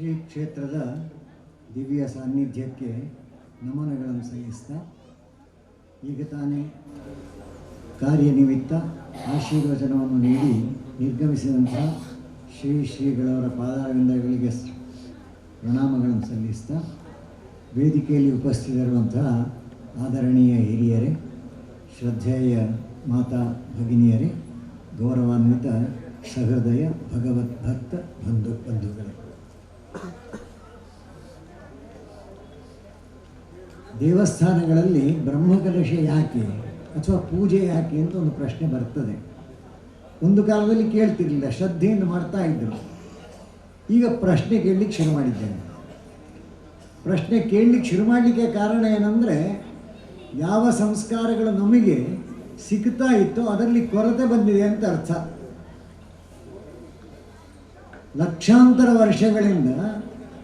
ಶ್ರೀ ಕ್ಷೇತ್ರದ ದಿವ್ಯ ಸಾನ್ನಿಧ್ಯಕ್ಕೆ ನಮನಗಳನ್ನು ಸಲ್ಲಿಸ್ತಾ ಈಗ ತಾನೇ ಕಾರ್ಯನಿಮಿತ್ತ ಆಶೀರ್ವಚನವನ್ನು ನೀಡಿ ನಿರ್ಗಮಿಸಿದಂಥ ಶ್ರೀ ಶ್ರೀಗಳವರ ಪಾದಾರವಿಂದಗಳಿಗೆ ಪ್ರಣಾಮಗಳನ್ನು ಸಲ್ಲಿಸ್ತಾ, ವೇದಿಕೆಯಲ್ಲಿ ಉಪಸ್ಥಿತರುವಂತಹ ಆದರಣೀಯ ಹಿರಿಯರೇ, ಶ್ರದ್ಧೇಯ ಮಾತಾ ಭಗಿನಿಯರೇ, ಗೌರವಾನ್ವಿತ ಸಹೃದಯ ಭಗವತ್ ಭಕ್ತ ಬಂಧು ಬಂಧುಗಳೇ. ದೇವಸ್ಥಾನಗಳಲ್ಲಿ ಬ್ರಹ್ಮಕಲಶ ಯಾಕೆ ಅಥವಾ ಪೂಜೆ ಯಾಕೆ ಅಂತ ಒಂದು ಪ್ರಶ್ನೆ ಬರ್ತದೆ. ಒಂದು ಕಾಲದಲ್ಲಿ ಕೇಳ್ತಿರ್ಲಿಲ್ಲ ಶ್ರದ್ಧೆಯನ್ನು ಮಾಡ್ತಾ ಇದ್ದರು ಈಗ ಪ್ರಶ್ನೆ ಕೇಳಲಿಕ್ಕೆ ಶುರು ಮಾಡಿದ್ದೇನೆ. ಪ್ರಶ್ನೆ ಕೇಳಲಿಕ್ಕೆ ಶುರು ಮಾಡಲಿಕ್ಕೆ ಕಾರಣ ಏನಂದರೆ, ಯಾವ ಸಂಸ್ಕಾರಗಳು ನಮಗೆ ಸಿಗ್ತಾ ಇತ್ತೋ ಅದರಲ್ಲಿ ಕೊರತೆ ಬಂದಿದೆ ಅಂತ ಅರ್ಥ. ಲಕ್ಷಾಂತರ ವರ್ಷಗಳಿಂದ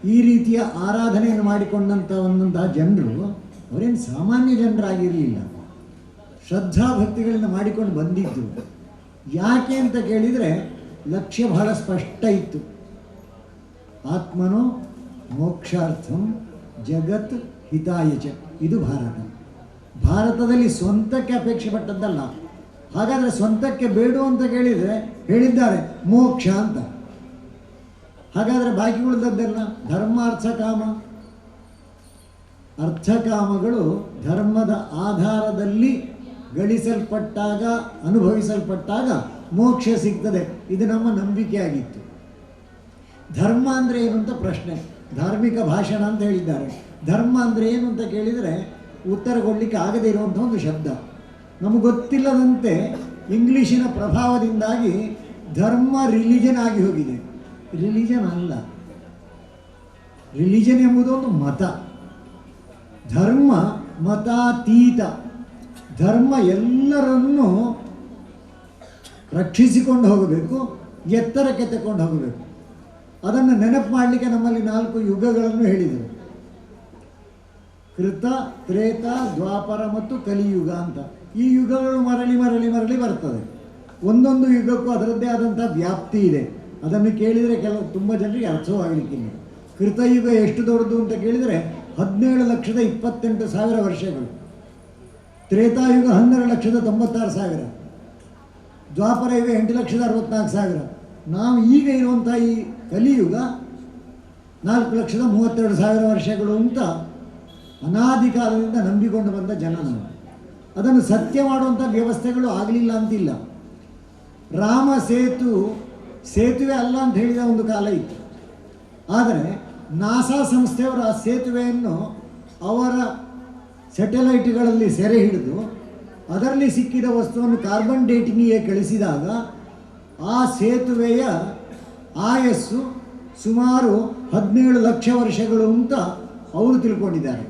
ಈ ರೀತಿಯ ಆರಾಧನೆಯನ್ನು ಮಾಡಿಕೊಂಡಂಥ ಒಂದಂತಹ ಜನರು ಅವರೇನು ಸಾಮಾನ್ಯ ಜನರಾಗಿರಲಿಲ್ಲ. ಶ್ರದ್ಧಾಭಕ್ತಿಗಳಿಂದ ಮಾಡಿಕೊಂಡು ಬಂದಿದ್ದು. ಯಾಕೆ ಅಂತ ಕೇಳಿದರೆ ಲಕ್ಷ್ಯ ಬಹಳ ಸ್ಪಷ್ಟ ಇತ್ತು. ಆತ್ಮನು ಮೋಕ್ಷಾರ್ಥಂ ಜಗತ್ ಹಿತಾಯಚ ಇದು ಭಾರತ. ಭಾರತದಲ್ಲಿ ಸ್ವಂತಕ್ಕೆ ಅಪೇಕ್ಷೆ ಪಟ್ಟದ್ದಲ್ಲ. ಹಾಗಾದರೆ ಸ್ವಂತಕ್ಕೆ ಬೇಡು ಅಂತ ಕೇಳಿದರೆ ಹೇಳಿದ್ದಾರೆ, ಮೋಕ್ಷ ಅಂತ. ಹಾಗಾದರೆ ಬಾಕಿ ಉಳಿದದ್ದೆಲ್ಲ ಧರ್ಮಾರ್ಥ ಕಾಮ. ಅರ್ಥಕಾಮಗಳು ಧರ್ಮದ ಆಧಾರದಲ್ಲಿ ಗಳಿಸಲ್ಪಟ್ಟಾಗ, ಅನುಭವಿಸಲ್ಪಟ್ಟಾಗ ಮೋಕ್ಷ ಸಿಗ್ತದೆ. ಇದು ನಮ್ಮ ನಂಬಿಕೆಯಾಗಿತ್ತು ಧರ್ಮ ಅಂದರೆ ಏನು ಅಂತ ಪ್ರಶ್ನೆ. ಧಾರ್ಮಿಕ ಭಾಷಣ ಅಂತ ಹೇಳಿದ್ದಾರೆ. ಧರ್ಮ ಅಂದರೆ ಏನು ಅಂತ ಕೇಳಿದರೆ ಉತ್ತರ ಕೊಡಲಿಕ್ಕೆ ಆಗದೇ ಇರುವಂಥ ಒಂದು ಶಬ್ದ. ನಮಗೆ ಗೊತ್ತಿಲ್ಲದಂತೆ ಇಂಗ್ಲೀಷಿನ ಪ್ರಭಾವದಿಂದಾಗಿ ಧರ್ಮ ರಿಲಿಜನ್ ಆಗಿ ಹೋಗಿದೆ. ರಿಲಿಜನ್ ಅಲ್ಲ. ರಿಲಿಜನ್ ಎಂಬುದು ಒಂದು ಮತ. ಧರ್ಮ ಮತಾತೀತ. ಧರ್ಮ ಎಲ್ಲರನ್ನೂ ರಕ್ಷಿಸಿಕೊಂಡು ಹೋಗಬೇಕು, ಎತ್ತರಕ್ಕೆ ತಕೊಂಡು ಹೋಗಬೇಕು. ಅದನ್ನು ನೆನಪು ಮಾಡಲಿಕ್ಕೆ ನಮ್ಮಲ್ಲಿ ನಾಲ್ಕು ಯುಗಗಳನ್ನು ಹೇಳಿದರು. ಕೃತ, ತ್ರೇತ, ದ್ವಾಪರ ಮತ್ತು ಕಲಿಯುಗ ಅಂತ. ಈ ಯುಗಗಳು ಮರಳಿ ಮರಳಿ ಮರಳಿ ಬರ್ತದೆ. ಒಂದೊಂದು ಯುಗಕ್ಕೂ ಅದರದ್ದೇ ಆದಂಥ ವ್ಯಾಪ್ತಿ ಇದೆ. ಅದನ್ನು ಕೇಳಿದರೆ ಕೆಲವು, ತುಂಬ ಜನರಿಗೆ ಅರ್ಥವಾಗಲಿಕ್ಕಿಲ್ಲ. ಕೃತಯುಗ ಎಷ್ಟು ದೊಡ್ಡದು ಅಂತ ಕೇಳಿದರೆ ಹದಿನೇಳು ಲಕ್ಷದ ಇಪ್ಪತ್ತೆಂಟು ಸಾವಿರ ವರ್ಷಗಳು. ತ್ರೇತಾಯುಗ ಹನ್ನೆರಡು ಲಕ್ಷದ ತೊಂಬತ್ತಾರು ಸಾವಿರ. ದ್ವಾಪರ ಯುಗ ಎಂಟು ಲಕ್ಷದ ಅರವತ್ನಾಲ್ಕು ಸಾವಿರ. ನಾವು ಈಗ ಇರುವಂಥ ಈ ಕಲಿಯುಗ ನಾಲ್ಕು ಲಕ್ಷದ ಮೂವತ್ತೆರಡು ಸಾವಿರ ವರ್ಷಗಳು ಅಂತ ಅನಾದಿ ಕಾಲದಿಂದ ನಂಬಿಕೊಂಡು ಬಂದ ಜನ ನಾವು. ಅದನ್ನು ಸತ್ಯ ಮಾಡುವಂಥ ವ್ಯವಸ್ಥೆಗಳು ಆಗಲಿಲ್ಲ ಅಂತಿಲ್ಲ. ರಾಮ ಸೇತು ಸೇತುವೆ ಅಲ್ಲ ಅಂತ ಹೇಳಿದ ಒಂದು ಕಾಲ ಇತ್ತು. ಆದರೆ ನಾಸಾ ಸಂಸ್ಥೆಯವರ ಸೇತುವೆಯನ್ನು ಅವರ ಸ್ಯಾಟಲೈಟ್ಗಳಲ್ಲಿ ಸೆರೆ ಹಿಡಿದು ಅದರಲ್ಲಿ ಸಿಕ್ಕಿದ ವಸ್ತುವನ್ನು ಕಾರ್ಬನ್ ಡೇಟಿಂಗಿಗೆ ಕಳಿಸಿದಾಗ ಆ ಸೇತುವೆಯ ಆಯಸ್ಸು ಸುಮಾರು ಹದಿನೇಳು ಲಕ್ಷ ವರ್ಷಗಳು ಅಂತ ಅವರು ತಿಳ್ಕೊಂಡಿದ್ದಾರೆ.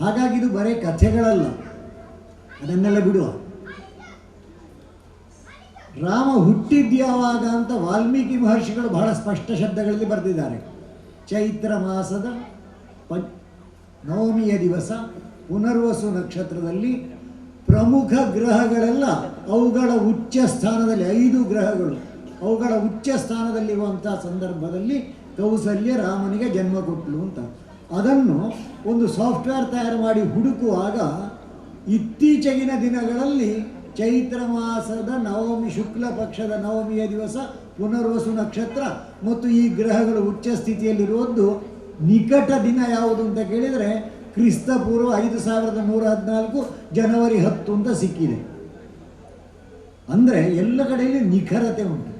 ಹಾಗಾಗಿ ಇದು ಬರೀ ಕಥೆಗಳಲ್ಲ. ಅದನ್ನೆಲ್ಲ ಬಿಡುವ. ರಾಮ ಹುಟ್ಟಿದ್ಯಾವಾಗ ಅಂತ ವಾಲ್ಮೀಕಿ ಮಹರ್ಷಿಗಳು ಬಹಳ ಸ್ಪಷ್ಟ ಶಬ್ದಗಳಲ್ಲಿ ಬರೆದಿದ್ದಾರೆ. ಚೈತ್ರ ಮಾಸದ ಪ ನವಮಿಯ ದಿವಸ ಪುನರ್ವಸು ನಕ್ಷತ್ರದಲ್ಲಿ ಪ್ರಮುಖ ಗ್ರಹಗಳೆಲ್ಲ ಅವುಗಳ ಉಚ್ಚ ಸ್ಥಾನದಲ್ಲಿ ಐದು ಗ್ರಹಗಳು. ಅವುಗಳ ಉಚ್ಚ ಸ್ಥಾನದಲ್ಲಿರುವಂಥ ಸಂದರ್ಭದಲ್ಲಿ ಕೌಸಲ್ಯ ರಾಮನಿಗೆ ಜನ್ಮ ಕೊಟ್ಟಲು ಅಂತ. ಅದನ್ನು ಒಂದು ಸಾಫ್ಟ್ವೇರ್ ತಯಾರು ಮಾಡಿ ಹುಡುಕುವಾಗ ಇತ್ತೀಚೆಗಿನ ದಿನಗಳಲ್ಲಿ ಚೈತ್ರ ಮಾಸದ ನವಮಿ, ಶುಕ್ಲ ಪಕ್ಷದ ನವಮಿಯ ದಿವಸ ಪುನರ್ವಸು ನಕ್ಷತ್ರ ಮತ್ತು ಈ ಗ್ರಹಗಳು ಉಚ್ಚ ಸ್ಥಿತಿಯಲ್ಲಿರುವುದು ನಿಕಟ ದಿನ ಯಾವುದು ಅಂತ ಕೇಳಿದರೆ ಕ್ರಿಸ್ತ ಪೂರ್ವ ಐದು ಸಾವಿರದ ನೂರ ಹದಿನಾಲ್ಕು ಜನವರಿ ಹತ್ತು ಅಂತ ಸಿಕ್ಕಿದೆ. ಅಂದರೆ ಎಲ್ಲ ಕಡೆಯಲ್ಲಿ ನಿಖರತೆ ಉಂಟು.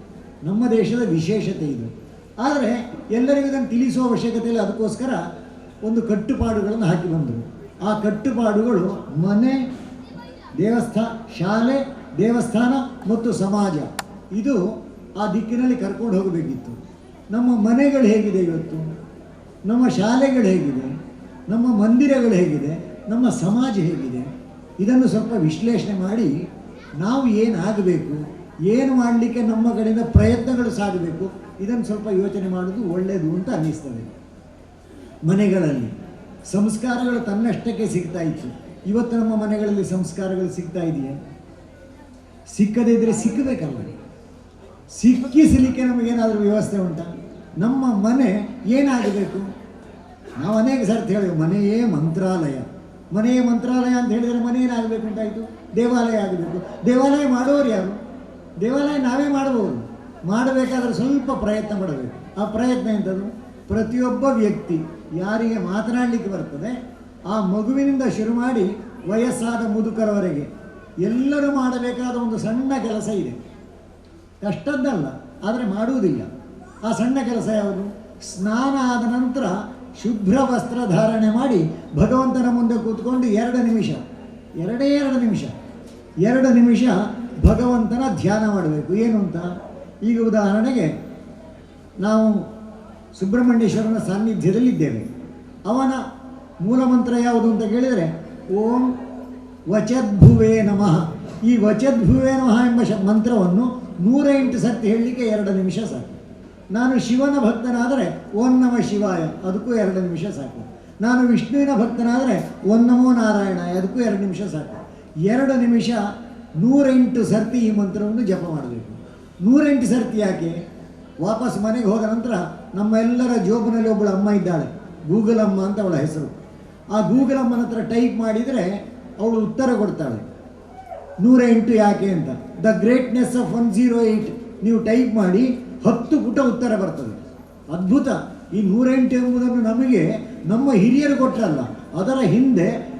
ನಮ್ಮ ದೇಶದ ವಿಶೇಷತೆ ಇದು. ಆದರೆ ಎಲ್ಲರಿಗೂ ಇದನ್ನು ತಿಳಿಸುವ ಅವಶ್ಯಕತೆ ಇಲ್ಲ ಅದಕ್ಕೋಸ್ಕರ ಒಂದು ಕಟ್ಟುಪಾಡುಗಳನ್ನು ಹಾಕಿ ಬಂದರು. ಆ ಕಟ್ಟುಪಾಡುಗಳು ಮನೆ ದೇವಸ್ಥಾನ ಶಾಲೆ, ದೇವಸ್ಥಾನ ಮತ್ತು ಸಮಾಜ. ಇದು ಆ ದಿಕ್ಕಿನಲ್ಲಿ ಕರ್ಕೊಂಡು ಹೋಗಬೇಕಿತ್ತು. ನಮ್ಮ ಮನೆಗಳು ಹೇಗಿದೆ ಇವತ್ತು? ನಮ್ಮ ಶಾಲೆಗಳು ಹೇಗಿದೆ? ನಮ್ಮ ಮಂದಿರಗಳು ಹೇಗಿದೆ? ನಮ್ಮ ಸಮಾಜ ಹೇಗಿದೆ? ಇದನ್ನು ಸ್ವಲ್ಪ ವಿಶ್ಲೇಷಣೆ ಮಾಡಿ ನಾವು ಏನಾಗಬೇಕು, ಏನು ಮಾಡಲಿಕ್ಕೆ ನಮ್ಮ ಕಡೆಯಿಂದ ಪ್ರಯತ್ನಗಳು ಸಾಗಬೇಕು, ಇದನ್ನು ಸ್ವಲ್ಪ ಯೋಚನೆ ಮಾಡೋದು ಒಳ್ಳೆಯದು ಅಂತ ಅನ್ನಿಸ್ತದೆ. ಮನೆಗಳಲ್ಲಿ ಸಂಸ್ಕಾರಗಳು ತನ್ನಷ್ಟಕ್ಕೆ ಸಿಗ್ತಾ ಇತ್ತು. ಇವತ್ತು ನಮ್ಮ ಮನೆಗಳಲ್ಲಿ ಸಂಸ್ಕಾರಗಳು ಸಿಗ್ತಾ ಇದೆಯೇ? ಸಿಕ್ಕದೇ ಇದ್ದರೆ ಸಿಕ್ಕಬೇಕಲ್ಲ. ಸಿಕ್ಕಿಸಲಿಕ್ಕೆ ನಮಗೇನಾದರೂ ವ್ಯವಸ್ಥೆ ಉಂಟಾ? ನಮ್ಮ ಮನೆ ಏನಾಗಬೇಕು? ನಾವು ಅನೇಕ ಸರ್ತಿ ಹೇಳಿದೆವು ಮನೆಯೇ ಮಂತ್ರಾಲಯ. ಮನೆಯೇ ಮಂತ್ರಾಲಯ ಅಂತ ಹೇಳಿದರೆ ಮನೆ ಏನಾಗಬೇಕು ಅಂತಾಯಿತು? ದೇವಾಲಯ ಆಗಬೇಕು. ದೇವಾಲಯ ಮಾಡೋರು ಯಾರು? ದೇವಾಲಯ ನಾವೇ ಮಾಡಬಹುದು. ಮಾಡಬೇಕಾದ್ರೆ ಸ್ವಲ್ಪ ಪ್ರಯತ್ನ ಮಾಡಬೇಕು ಆ ಪ್ರಯತ್ನ ಎಂಥದ್ದು ಪ್ರತಿಯೊಬ್ಬ ವ್ಯಕ್ತಿ ಯಾರಿಗೆ ಮಾತನಾಡಲಿಕ್ಕೆ ಬರ್ತದೆ, ಆ ಮಗುವಿನಿಂದ ಶುರು ಮಾಡಿ ವಯಸ್ಸಾದ ಮುದುಕರವರೆಗೆ ಎಲ್ಲರೂ ಮಾಡಬೇಕಾದ ಒಂದು ಸಣ್ಣ ಕೆಲಸ ಇದೆ. ಕಷ್ಟದ್ದಲ್ಲ ಆದರೆ ಮಾಡುವುದಿಲ್ಲ. ಆ ಸಣ್ಣ ಕೆಲಸ ಯಾವುದು? ಸ್ನಾನ ಆದ ನಂತರ ಶುಭ್ರ ವಸ್ತ್ರ ಧಾರಣೆ ಮಾಡಿ ಭಗವಂತನ ಮುಂದೆ ಕೂತ್ಕೊಂಡು ಎರಡು ನಿಮಿಷ, ಎರಡೇ ಎರಡು ನಿಮಿಷ ಎರಡು ನಿಮಿಷ ಭಗವಂತನ ಧ್ಯಾನ ಮಾಡಬೇಕು. ಏನು ಅಂತ ಈಗ ಉದಾಹರಣೆಗೆ ನಾವು ಸುಬ್ರಹ್ಮಣ್ಯೇಶ್ವರನ ಸಾನ್ನಿಧ್ಯದಲ್ಲಿದ್ದೇವೆ. ಅವನ ಮೂಲಮಂತ್ರ ಯಾವುದು ಅಂತ ಕೇಳಿದರೆ, ಓಂ ವಚದ್ಭುವೇ ನಮಃ. ಈ ವಚದ್ಭುವೇ ನಮಃ ಎಂಬ ಶ ಮಂತ್ರವನ್ನು ನೂರ ಎಂಟು ಹೇಳಲಿಕ್ಕೆ ಎರಡು ನಿಮಿಷ ಸಾಕು. ನಾನು ಶಿವನ ಭಕ್ತನಾದರೆ ಓಂ ನಮ ಶಿವಾಯ, ಅದಕ್ಕೂ ಎರಡು ನಿಮಿಷ ಸಾಕು. ನಾನು ವಿಷ್ಣುವಿನ ಭಕ್ತನಾದರೆ ಓಂ ನಮೋ ನಾರಾಯಣ, ಅದಕ್ಕೂ ಎರಡು ನಿಮಿಷ ಸಾಕು. ಎರಡು ನಿಮಿಷ ನೂರೆಂಟು ಸರ್ತಿ ಈ ಮಂತ್ರವನ್ನು ಜಪ ಮಾಡಬೇಕು. ನೂರೆಂಟು ಸರ್ತಿ ಯಾಕೆ? ವಾಪಸ್ ಮನೆಗೆ ಹೋದ ನಂತರ ನಮ್ಮ ಎಲ್ಲರ ಜೋಬಿನಲ್ಲಿ ಒಬ್ಬಳು ಅಮ್ಮ ಇದ್ದಾಳೆ. ಗೂಗಲ್ ಅಮ್ಮ ಅಂತ ಅವಳ ಹೆಸರು. ಆ ಗೂಗಲ್ ಅಮ್ಮನ ಹತ್ರ ಟೈಪ್ ಮಾಡಿದರೆ ಅವಳು ಉತ್ತರ ಕೊಡ್ತಾಳೆ. ನೂರ ಎಂಟು ಯಾಕೆ ಅಂತ? The greatness of one zero eight ನೀವು ಟೈಪ್ ಮಾಡಿ ಹತ್ತು ಪುಟ ಉತ್ತರ ಬರ್ತದೆ. ಅದ್ಭುತ. ಈ ನೂರೆಂಟು ಎಂಬುದನ್ನು ನಮಗೆ ನಮ್ಮ ಹಿರಿಯರು ಕೊಟ್ಟರಲ್ಲ ಅದರ ಹಿಂದೆ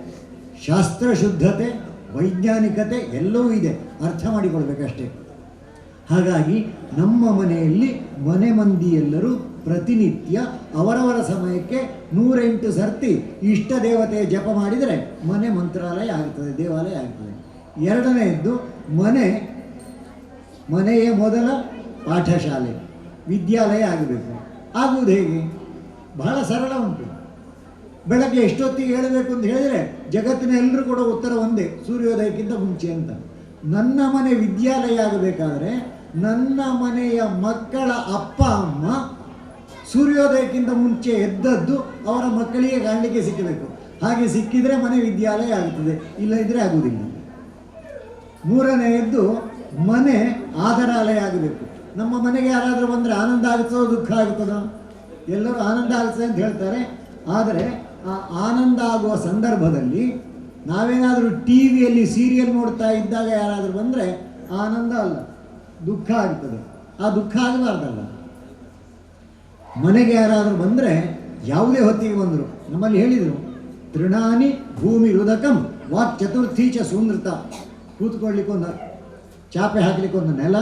ಶಾಸ್ತ್ರ ಶುದ್ಧತೆ, ವೈಜ್ಞಾನಿಕತೆ ಎಲ್ಲವೂ ಇದೆ. ಅರ್ಥ ಮಾಡಿಕೊಳ್ಬೇಕಷ್ಟೇ. ಹಾಗಾಗಿ ನಮ್ಮ ಮನೆಯಲ್ಲಿ ಮನೆ ಮಂದಿ ಎಲ್ಲರೂ ಪ್ರತಿನಿತ್ಯ ಅವರವರ ಸಮಯಕ್ಕೆ ನೂರೆಂಟು ಸರ್ತಿ ಇಷ್ಟ ದೇವತೆಯ ಜಪ ಮಾಡಿದರೆ ಮನೆ ಮಂತ್ರಾಲಯ ಆಗ್ತದೆ, ದೇವಾಲಯ ಆಗ್ತದೆ. ಎರಡನೆಯದ್ದು ಮನೆ. ಮನೆಯೇ ಮೊದಲ ಪಾಠಶಾಲೆ. ವಿದ್ಯಾಲಯ ಆಗಬೇಕು. ಆಗುವುದು ಹೇಗೆ? ಬಹಳ ಸರಳ ಉಂಟು. ಬೆಳಗ್ಗೆ ಎಷ್ಟೊತ್ತಿಗೆ ಹೇಳಬೇಕು ಅಂತ ಹೇಳಿದರೆ ಜಗತ್ತಿನ ಎಲ್ಲರೂ ಕೂಡ ಉತ್ತರ ಒಂದೇ, ಸೂರ್ಯೋದಯಕ್ಕಿಂತ ಮುಂಚೆ ಅಂತ. ನನ್ನ ಮನೆ ವಿದ್ಯಾಲಯ ಆಗಬೇಕಾದ್ರೆ ನನ್ನ ಮನೆಯ ಮಕ್ಕಳ ಅಪ್ಪ, ಅಮ್ಮ ಸೂರ್ಯೋದಯಕ್ಕಿಂತ ಮುಂಚೆ ಎದ್ದದ್ದು ಅವರ ಮಕ್ಕಳಿಗೆ ಕಾಣಲಿಕ್ಕೆ ಸಿಕ್ಕಬೇಕು. ಹಾಗೆ ಸಿಕ್ಕಿದರೆ ಮನೆ ವಿದ್ಯಾಲಯ ಆಗ್ತದೆ ಇಲ್ಲದಿದ್ದರೆ ಆಗುವುದಿಲ್ಲ. ಮೂರನೆಯದ್ದು ಮನೆ ಆಧಾರಾಲಯ ಆಗಬೇಕು. ನಮ್ಮ ಮನೆಗೆ ಯಾರಾದರೂ ಬಂದರೆ ಆನಂದ ಆಗುತ್ತೋ, ದುಃಖ ಆಗುತ್ತದೋ ಎಲ್ಲರೂ ಆನಂದ ಆಗುತ್ತೆ ಅಂತ ಹೇಳ್ತಾರೆ. ಆದರೆ ಆ ಆನಂದ ಆಗುವ ಸಂದರ್ಭದಲ್ಲಿ ನಾವೇನಾದರೂ ಟಿ ವಿಯಲ್ಲಿ ಸೀರಿಯಲ್ ನೋಡ್ತಾ ಇದ್ದಾಗ ಯಾರಾದರೂ ಬಂದರೆ ಆನಂದ ಅಲ್ಲ, ದುಃಖ ಆಗ್ತದೆ. ಆ ದುಃಖ ಆಗಬಾರ್ದಲ್ಲ. ಮನೆಗೆ ಯಾರಾದರೂ ಬಂದರೆ ಯಾವುದೇ ಹೊತ್ತಿಗೆ ಬಂದರು. ನಮ್ಮಲ್ಲಿ ಹೇಳಿದರು, ತೃಣಾನಿ ಭೂಮಿ ರುದಕಂ ವಾಕ್ ಚತುರ್ಥೀಚ ಚ ಸುನೃತ. ಕೂತ್ಕೊಳ್ಳಿಕ್ಕೊಂದು ಚಾಪೆ ಹಾಕಲಿಕ್ಕೊಂದು ನೆಲ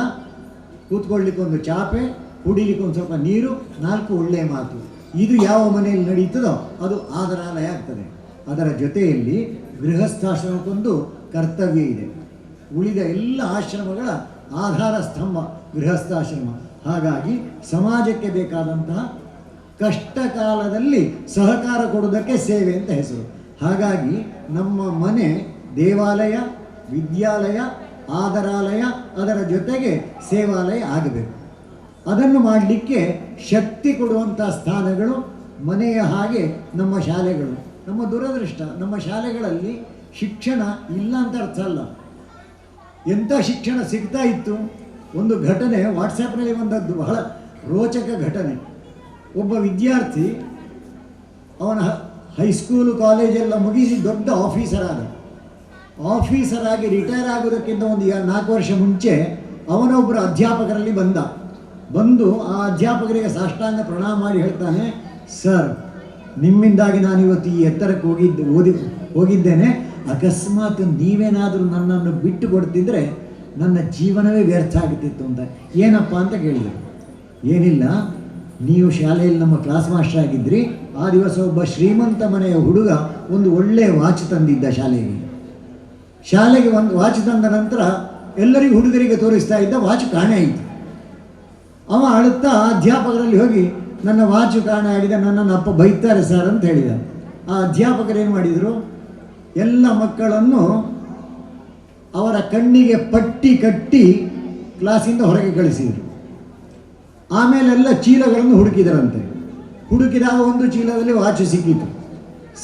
ಕೂತ್ಕೊಳ್ಳಿಕ್ಕೊಂದು ಚಾಪೆ ಕುಡಿಲಿಕ್ಕೊಂದು ಸ್ವಲ್ಪ ನೀರು, ನಾಲ್ಕು ಒಳ್ಳೆಯ ಮಾತು. ಇದು ಯಾವ ಮನೆಯಲ್ಲಿ ನಡೀತದೋ ಅದು ಆದರಾಲಯ ಆಗ್ತದೆ. ಅದರ ಜೊತೆಯಲ್ಲಿ ಗೃಹಸ್ಥಾಶ್ರಮಕ್ಕೊಂದು ಕರ್ತವ್ಯ ಇದೆ. ಉಳಿದ ಎಲ್ಲ ಆಶ್ರಮಗಳ ಆಧಾರ ಸ್ತಂಭ ಗೃಹಸ್ಥಾಶ್ರಮ. ಹಾಗಾಗಿ ಸಮಾಜಕ್ಕೆ ಬೇಕಾದಂತಹ ಕಷ್ಟ ಕಾಲದಲ್ಲಿ ಸಹಕಾರ ಕೊಡುವುದಕ್ಕೆ ಸೇವೆ ಅಂತ ಹೆಸರು. ಹಾಗಾಗಿ ನಮ್ಮ ಮನೆ ದೇವಾಲಯ ವಿದ್ಯಾಲಯ, ಆದರಾಲಯ, ಅದರ ಜೊತೆಗೆ ಸೇವಾಲಯ ಆಗಬೇಕು. ಅದನ್ನು ಮಾಡಲಿಕ್ಕೆ ಶಕ್ತಿ ಕೊಡುವಂಥ ಸ್ಥಾನಗಳು ಮನೆಯ ಹಾಗೆ ನಮ್ಮ ಶಾಲೆಗಳು. ನಮ್ಮ ದುರದೃಷ್ಟ, ನಮ್ಮ ಶಾಲೆಗಳಲ್ಲಿ ಶಿಕ್ಷಣ ಇಲ್ಲ ಅಂತ ಅರ್ಥ ಅಲ್ಲ. ಎಂಥ ಶಿಕ್ಷಣ ಸಿಗ್ತಾ ಇತ್ತು? ಒಂದು ಘಟನೆ ವಾಟ್ಸಪ್ನಲ್ಲಿ ಬಂದದ್ದು ಬಹಳ ರೋಚಕ ಘಟನೆ. ಒಬ್ಬ ವಿದ್ಯಾರ್ಥಿ ಅವನ ಹೈಸ್ಕೂಲು, ಕಾಲೇಜೆಲ್ಲ ಮುಗಿಸಿ ದೊಡ್ಡ ಆಫೀಸರ್ ಆದ ಆಫೀಸರ್ ಆಗಿ ರಿಟೈರ್ ಆಗೋದಕ್ಕಿಂತ ಒಂದು ನಾಲ್ಕು ವರ್ಷ ಮುಂಚೆ ಅವನೊಬ್ಬರು ಅಧ್ಯಾಪಕರಲ್ಲಿ ಬಂದ. ಬಂದು ಆ ಅಧ್ಯಾಪಕರಿಗೆ ಸಾಷ್ಟಾಂಗ ಪ್ರಣಾಮ ಮಾಡಿ ಹೇಳ್ತಾನೆ, ಸರ್, ನಿಮ್ಮಿಂದಾಗಿ ನಾನು ಇವತ್ತು ಈ ಎತ್ತರಕ್ಕೆ ಹೋಗಿದ್ದು ಓದಿ ಹೋಗಿದ್ದೇನೆ. ಅಕಸ್ಮಾತ್ ನೀವೇನಾದರೂ ನನ್ನನ್ನು ಬಿಟ್ಟು ಕೊಡ್ತಿದ್ರೆ ನನ್ನ ಜೀವನವೇ ವ್ಯರ್ಥ ಆಗ್ತಿತ್ತು ಅಂತ. ಏನಪ್ಪ ಅಂತ ಕೇಳಿದರು ಏನಿಲ್ಲ, ನೀವು ಶಾಲೆಯಲ್ಲಿ ನಮ್ಮ ಕ್ಲಾಸ್ ಮಾಸ್ಟರ್ ಆಗಿದ್ರಿ. ಆ ದಿವಸ ಒಬ್ಬ ಶ್ರೀಮಂತ ಮನೆಯ ಹುಡುಗ ಒಂದು ಒಳ್ಳೆಯ ವಾಚ್ ತಂದಿದ್ದ ಶಾಲೆಗೆ. ಶಾಲೆಗೆ ಒಂದು ವಾಚ್ ತಂದ ನಂತರ ಎಲ್ಲರಿಗೂ ಹುಡುಗರಿಗೆ ತೋರಿಸ್ತಾ ಇದ್ದ ವಾಚ್ ಕಾಣೆ ಆಯಿತು. ಅವ ಅಳುತ್ತಾ ಅಧ್ಯಾಪಕರಲ್ಲಿ ಹೋಗಿ, ನನ್ನ ವಾಚು ಕಾಣೆ ಆಗಿದೆ, ನನ್ನನ್ನು ಅಪ್ಪ ಬೈತಾರೆ ಸರ್ ಅಂತ ಹೇಳಿದ. ಆ ಅಧ್ಯಾಪಕರು ಏನು ಮಾಡಿದರು? ಎಲ್ಲ ಮಕ್ಕಳನ್ನು ಅವರ ಕಣ್ಣಿಗೆ ಪಟ್ಟಿ ಕಟ್ಟಿ ಕ್ಲಾಸಿಂದ ಹೊರಗೆ ಕಳಿಸಿದರು. ಆಮೇಲೆಲ್ಲ ಚೀಲಗಳನ್ನು ಹುಡುಕಿದರಂತೆ. ಹುಡುಕಿದಾಗ ಒಂದು ಚೀಲದಲ್ಲಿ ವಾಚ್ ಸಿಕ್ಕಿತು.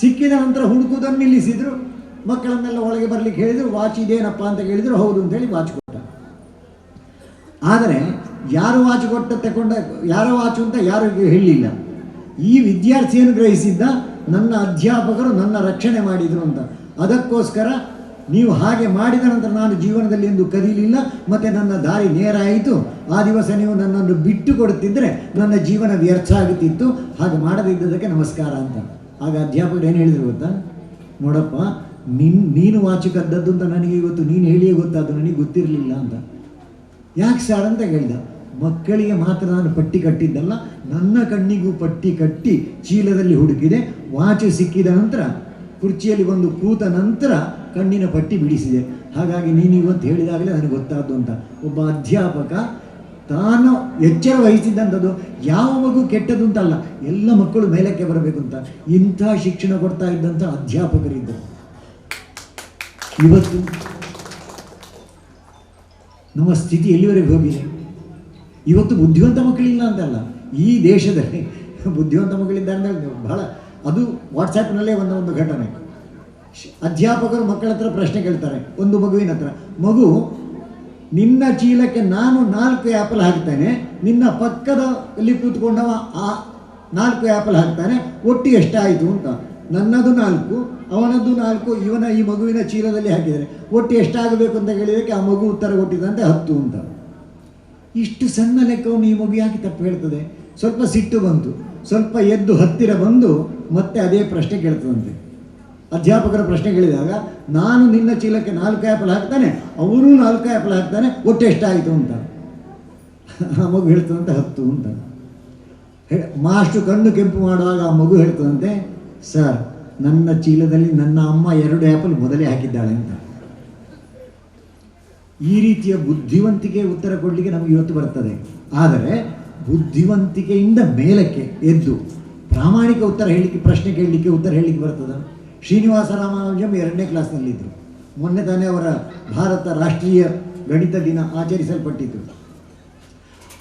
ಸಿಕ್ಕಿದ ನಂತರ ಹುಡುಕುವುದನ್ನು ನಿಲ್ಲಿಸಿದ್ರು. ಮಕ್ಕಳನ್ನೆಲ್ಲ ಒಳಗೆ ಬರಲಿಕ್ಕೆ ಹೇಳಿದರು, ವಾಚ್ ಇದೇನಪ್ಪ ಅಂತ ಹೇಳಿದ್ರು ಹೌದು ಅಂತ ಹೇಳಿ ವಾಚ್ ಕೊಟ್ಟ. ಆದರೆ ಯಾರು ವಾಚ್ ಕೊಟ್ಟ ತಗೊಂಡ ಯಾರ ವಾಚು ಅಂತ ಯಾರು ಹೇಳಲಿಲ್ಲ ಈ ವಿದ್ಯಾರ್ಥಿಯನ್ನು ಗ್ರಹಿಸಿದ್ದ ನನ್ನ ಅಧ್ಯಾಪಕರು ನನ್ನ ರಕ್ಷಣೆ ಮಾಡಿದರು ಅಂತ. ಅದಕ್ಕೋಸ್ಕರ ನೀವು ಹಾಗೆ ಮಾಡಿದ ನಂತರ ನಾನು ಜೀವನದಲ್ಲಿ ಎಂದು ಕದಿಲಿಲ್ಲ, ಮತ್ತು ನನ್ನ ದಾರಿ ನೇರ ಆಯಿತು. ಆ ದಿವಸ ನೀವು ನನ್ನನ್ನು ಬಿಟ್ಟು ಕೊಡುತ್ತಿದ್ದರೆ ನನ್ನ ಜೀವನ ವ್ಯರ್ಥ ಆಗುತ್ತಿತ್ತು. ಹಾಗೆ ಮಾಡದಿದ್ದದಕ್ಕೆ ನಮಸ್ಕಾರ ಅಂತ. ಆಗ ಅಧ್ಯಾಪಕರು ಏನು ಹೇಳಿದರು ಗೊತ್ತಾ? ನೋಡಪ್ಪ ನಿನ್, ನೀನು ವಾಚು ಕದ್ದದ್ದು ಅಂತ ನನಗೆ ಇವತ್ತು ನೀನು ಹೇಳಿಯೇ ಗೊತ್ತಾದ್ದು ನನಗೆ ಗೊತ್ತಿರಲಿಲ್ಲ ಅಂತ. ಯಾಕೆ ಸರ್ ಅಂತ ಹೇಳಿದ? ಮಕ್ಕಳಿಗೆ ಮಾತ್ರ ನಾನು ಪಟ್ಟಿ ಕಟ್ಟಿದ್ದಲ್ಲ, ನನ್ನ ಕಣ್ಣಿಗೂ ಪಟ್ಟಿ ಕಟ್ಟಿ ಚೀಲದಲ್ಲಿ ಹುಡುಕಿದೆ, ವಾಚು ಸಿಕ್ಕಿದ ನಂತರ, ಕುರ್ಚಿಯಲ್ಲಿ ಬಂದು ಕೂತ ನಂತರ ಕಣ್ಣಿನ ಪಟ್ಟಿ ಬಿಡಿಸಿದೆ. ಹಾಗಾಗಿ ನೀನು ಇವತ್ತು ಹೇಳಿದಾಗಲೇ ನನಗೆ ಗೊತ್ತಾದ್ದು ಅಂತ. ಒಬ್ಬ ಅಧ್ಯಾಪಕ ತಾನು ಎಚ್ಚರ ವಹಿಸಿದ್ದಂಥದ್ದು, ಯಾವ ಮಗು ಕೆಟ್ಟದ್ದು ಅಂತಲ್ಲ ಎಲ್ಲ ಮಕ್ಕಳು ಮೇಲಕ್ಕೆ ಬರಬೇಕು ಅಂತ. ಇಂಥ ಶಿಕ್ಷಣ ಕೊಡ್ತಾ ಇದ್ದಂಥ ಅಧ್ಯಾಪಕರಿದ್ದರು. ಇವತ್ತು ನಮ್ಮ ಸ್ಥಿತಿ ಎಲ್ಲಿವರೆಗೆ ಹೋಗಿದೆ ಇವತ್ತು ಬುದ್ಧಿವಂತ ಮಕ್ಕಳಿಲ್ಲ ಅಂತಲ್ಲ, ಈ ದೇಶದಲ್ಲಿ ಬುದ್ಧಿವಂತ ಮಕ್ಕಳಿದ್ದಾರೆ ಅಂದರೆ ಬಹಳ, ಅದು ವಾಟ್ಸಾಪ್ನಲ್ಲೇ ಒಂದು ಒಂದು ಘಟನೆ. ಅಧ್ಯಾಪಕರು ಮಕ್ಕಳ ಹತ್ರ ಪ್ರಶ್ನೆ ಕೇಳ್ತಾರೆ, ಒಂದು ಮಗುವಿನ ಹತ್ರ, ಮಗು, ನಿನ್ನ ಚೀಲಕ್ಕೆ ನಾನು ನಾಲ್ಕು ಆ್ಯಪಲ್ ಹಾಕ್ತೇನೆ, ನಿನ್ನ ಪಕ್ಕದಲ್ಲಿ ಕೂತ್ಕೊಂಡವ ಆ ನಾಲ್ಕು ಆ್ಯಪಲ್ ಹಾಕ್ತಾನೆ ಒಟ್ಟು ಎಷ್ಟಾಯಿತು? ಅಂತ. ನನ್ನದು ನಾಲ್ಕು, ಅವನದ್ದು ನಾಲ್ಕು, ಇವನ ಈ ಮಗುವಿನ ಚೀಲದಲ್ಲಿ ಹಾಕಿದರೆ ಒಟ್ಟು ಎಷ್ಟಾಗಬೇಕು ಅಂತ ಕೇಳಿದಕ್ಕೆ ಆ ಮಗು ಉತ್ತರ ಕೊಟ್ಟಿದ್ದಂತೆ ಹತ್ತು ಅಂತ. ಇಷ್ಟು ಸಣ್ಣ ಲೆಕ್ಕವನ್ನು ಈ ಮಗು ಯಾಕೆ ತಪ್ಪು ಹೇಳ್ತದೆ? ಸ್ವಲ್ಪ ಸಿಟ್ಟು ಬಂತು. ಸ್ವಲ್ಪ ಎದ್ದು ಹತ್ತಿರ ಬಂದು ಮತ್ತೆ ಅದೇ ಪ್ರಶ್ನೆ ಕೇಳ್ತದಂತೆ. ಅಧ್ಯಾಪಕರ ಪ್ರಶ್ನೆ ಕೇಳಿದಾಗ, ನಾನು ನಿನ್ನ ಚೀಲಕ್ಕೆ ನಾಲ್ಕು ಆ್ಯಪಲ್ ಹಾಕ್ತಾನೆ, ಅವನು ನಾಲ್ಕು ಆ್ಯಪಲ್ ಹಾಕ್ತಾನೆ, ಒಟ್ಟು ಎಷ್ಟಾಯಿತು ಅಂತ. ಆ ಮಗು ಹೇಳ್ತದಂತೆ ಹತ್ತು ಅಂತ. ಮಾಸ್ಟ್ರು ಕಣ್ಣು ಕೆಂಪು ಮಾಡುವಾಗ ಆ ಮಗು ಹೇಳ್ತದಂತೆ ಸರ್, ನನ್ನ ಚೀಲದಲ್ಲಿ ನನ್ನ ಅಮ್ಮ ಎರಡು ಆ್ಯಪಲ್ ಮೊದಲೇ ಹಾಕಿದ್ದಾಳೆ ಅಂತ. ಈ ರೀತಿಯ ಬುದ್ಧಿವಂತಿಕೆ ಉತ್ತರ ಕೊಡಲಿಕ್ಕೆ ನಮಗೆ ಇವತ್ತು ಬರ್ತದೆ. ಆದರೆ, ಬುದ್ಧಿವಂತಿಕೆಯಿಂದ ಮೇಲಕ್ಕೆ ಎದ್ದು ಪ್ರಾಮಾಣಿಕ ಉತ್ತರ ಹೇಳಲಿಕ್ಕೆ, ಪ್ರಶ್ನೆ ಕೇಳಲಿಕ್ಕೆ ಉತ್ತರ ಹೇಳಲಿಕ್ಕೆ ಬರ್ತದ? ಶ್ರೀನಿವಾಸ ರಾಮಾನುಜಂ ಎರಡನೇ ಕ್ಲಾಸ್ನಲ್ಲಿದ್ದರು ಮೊನ್ನೆ ತಾನೇ ಅವರ ಭಾರತ ರಾಷ್ಟ್ರೀಯ ಗಣಿತ ದಿನ ಆಚರಿಸಲ್ಪಟ್ಟಿತು.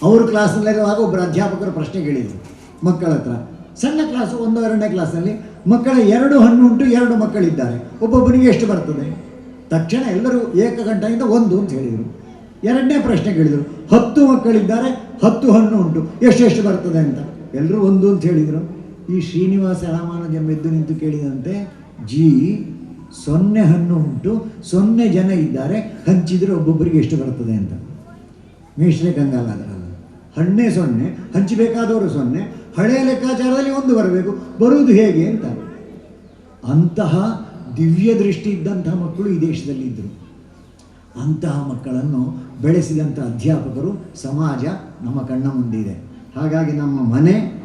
ಅವರು ಕ್ಲಾಸ್ನಲ್ಲಿರುವಾಗ ಒಬ್ಬರು ಅಧ್ಯಾಪಕರು ಪ್ರಶ್ನೆ ಕೇಳಿದರು ಮಕ್ಕಳ ಹತ್ರ. ಸಣ್ಣ ಕ್ಲಾಸು ಒಂದು, ಎರಡನೇ ಕ್ಲಾಸ್ನಲ್ಲಿ ಮಕ್ಕಳ ಎರಡು ಹಣ್ಣು ಉಂಟು, ಎರಡು ಮಕ್ಕಳಿದ್ದಾರೆ. ಒಬ್ಬೊಬ್ಬನಿಗೆ ಎಷ್ಟು ಬರ್ತದೆ? ತಕ್ಷಣ ಎಲ್ಲರೂ ಏಕಗಂಟೆಯಿಂದ ಒಂದು ಅಂತ ಹೇಳಿದರು. ಎರಡನೇ ಪ್ರಶ್ನೆ ಕೇಳಿದರು, ಹತ್ತು ಮಕ್ಕಳಿದ್ದಾರೆ, ಹತ್ತು ಹಣ್ಣು ಉಂಟು, ಎಷ್ಟೆಷ್ಟು ಬರ್ತದೆ ಅಂತ? ಎಲ್ಲರೂ ಒಂದು ಅಂತ ಹೇಳಿದರು. ಈ ಶ್ರೀನಿವಾಸ ರಾಮಾನುಜಂ ಎದ್ದು ನಿಂತು ಕೇಳಿದಂತೆ, ಜಿ, ಸೊನ್ನೆ ಹಣ್ಣು ಉಂಟು, ಸೊನ್ನೆ ಜನ ಇದ್ದಾರೆ, ಹಂಚಿದರೆ ಒಬ್ಬೊಬ್ಬರಿಗೆ ಎಷ್ಟು ಬರ್ತದೆ ಅಂತ? ಮೇಷ್ರೆ ಗಂಗಾಲ ಅದರಲ್ಲ ಹಣ್ಣೇ ಸೊನ್ನೆ, ಹಂಚಬೇಕಾದವರು ಸೊನ್ನೆ ಹಳೆಯ ಲೆಕ್ಕಾಚಾರದಲ್ಲಿ ಒಂದು ಬರಬೇಕು. ಬರುವುದು ಹೇಗೆ ಅಂತ. ಅಂತಹ ದಿವ್ಯ ದೃಷ್ಟಿ ಇದ್ದಂತಹ ಮಕ್ಕಳು ಈ ದೇಶದಲ್ಲಿ ಇದ್ದರು ಅಂತಹ ಮಕ್ಕಳನ್ನು ಬೆಳೆಸಿದಂಥ ಅಧ್ಯಾಪಕರು ಸಮಾಜ ನಮ್ಮ ಕಣ್ಣ ಮುಂದಿದೆ ಹಾಗಾಗಿ ನಮ್ಮ ಮನೆ